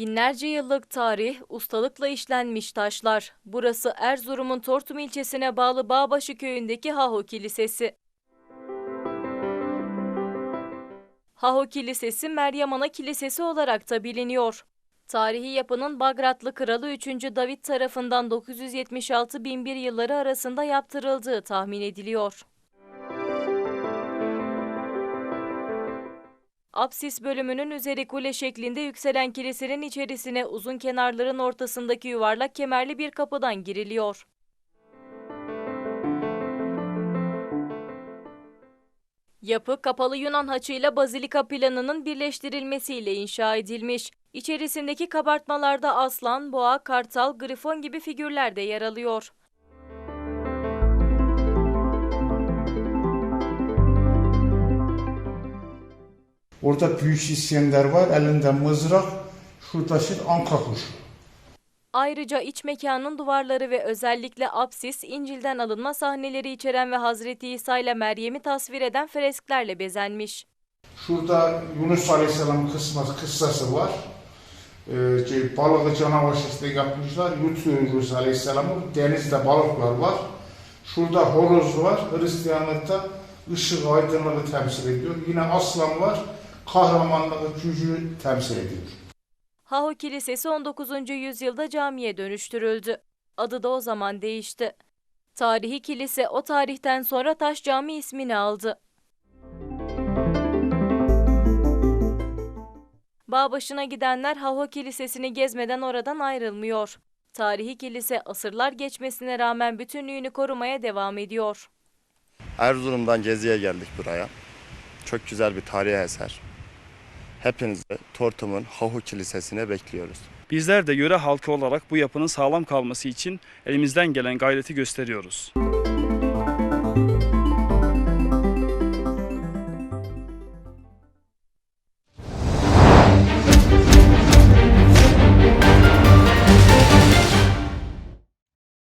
Binlerce yıllık tarih, ustalıkla işlenmiş taşlar. Burası Erzurum'un Tortum ilçesine bağlı Bağbaşı köyündeki Haho Kilisesi. Haho Kilisesi Meryem Ana Kilisesi olarak da biliniyor. Tarihi yapının Bagratlı Kralı 3. David tarafından 976-1001 yılları arasında yaptırıldığı tahmin ediliyor. Apsis bölümünün üzeri kule şeklinde yükselen kilisenin içerisine uzun kenarların ortasındaki yuvarlak kemerli bir kapıdan giriliyor. Yapı kapalı Yunan haçıyla bazilika planının birleştirilmesiyle inşa edilmiş. İçerisindeki kabartmalarda aslan, boğa, kartal, grifon gibi figürler de yer alıyor. Orada büyük İskender var, elinde mızrak, şu taşır anka kuşu. Ayrıca iç mekanın duvarları ve özellikle apsis, İncil'den alınma sahneleri içeren ve Hazreti İsa ile Meryem'i tasvir eden fresklerle bezenmiş. Şurada Yunus Aleyhisselam'ın kısması, kıssası var. Ee, şey, balığı canavar şeklinde yapmışlar. Yunus Aleyhisselam'ı. Denizde balıklar var. Şurada horoz var. Hristiyanlıkta ışık aydınlığı temsil ediyor. Yine aslan var. Kahramanlığı, gücü temsil ediyor. Haho Kilisesi 19. yüzyılda camiye dönüştürüldü. Adı da o zaman değişti. Tarihi kilise o tarihten sonra Taş Cami ismini aldı. Bağbaşı'na gidenler Haho Kilisesi'ni gezmeden oradan ayrılmıyor. Tarihi kilise asırlar geçmesine rağmen bütünlüğünü korumaya devam ediyor. Erzurum'dan geziye geldik buraya. Çok güzel bir tarihi eser. Hepinizi Tortum'un Hahu Kilisesi'ne bekliyoruz. Bizler de yöre halkı olarak bu yapının sağlam kalması için elimizden gelen gayreti gösteriyoruz.